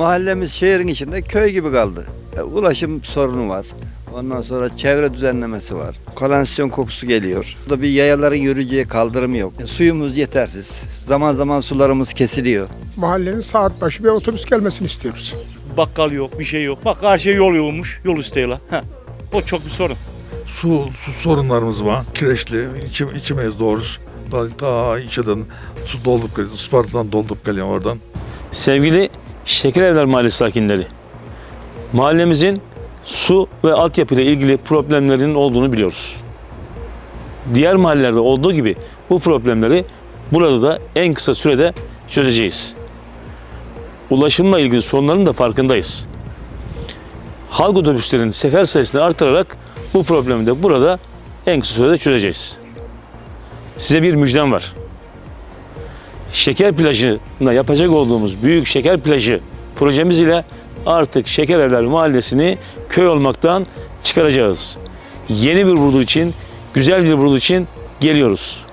Mahallemiz şehrin içinde köy gibi kaldı. E, ulaşım sorunu var. Ondan sonra çevre düzenlemesi var. Kanalizasyon kokusu geliyor. Burada bir yayaların yürüyeceği kaldırım yok. E, suyumuz yetersiz. Zaman zaman sularımız kesiliyor. Mahallenin saat başı bir otobüs gelmesini istiyoruz. Bakkal yok, bir şey yok. Bak her şey yol yolmuş, yol isteyiyorlar. Heh. O çok bir sorun. Su, su sorunlarımız var. Kireçli, içim, içemeyiz doğrusu. Daha, daha içeden su doldurup geliyor. Isparta'dan doldurup geliyor oradan. Sevgili Şekerevler Mahallesi sakinleri, mahallemizin su ve altyapı ile ilgili problemlerinin olduğunu biliyoruz. Diğer mahallelerde olduğu gibi bu problemleri burada da en kısa sürede çözeceğiz. Ulaşımla ilgili sorunların da farkındayız. Halk otobüslerinin sefer sayısını artırarak bu problemi de burada en kısa sürede çözeceğiz. Size bir müjdem var. Şeker plajına yapacak olduğumuz büyük şeker plajı projemiz ile artık Şekerevler Mahallesi'ni köy olmaktan çıkaracağız. Yeni bir burdu için, güzel bir burdu için geliyoruz.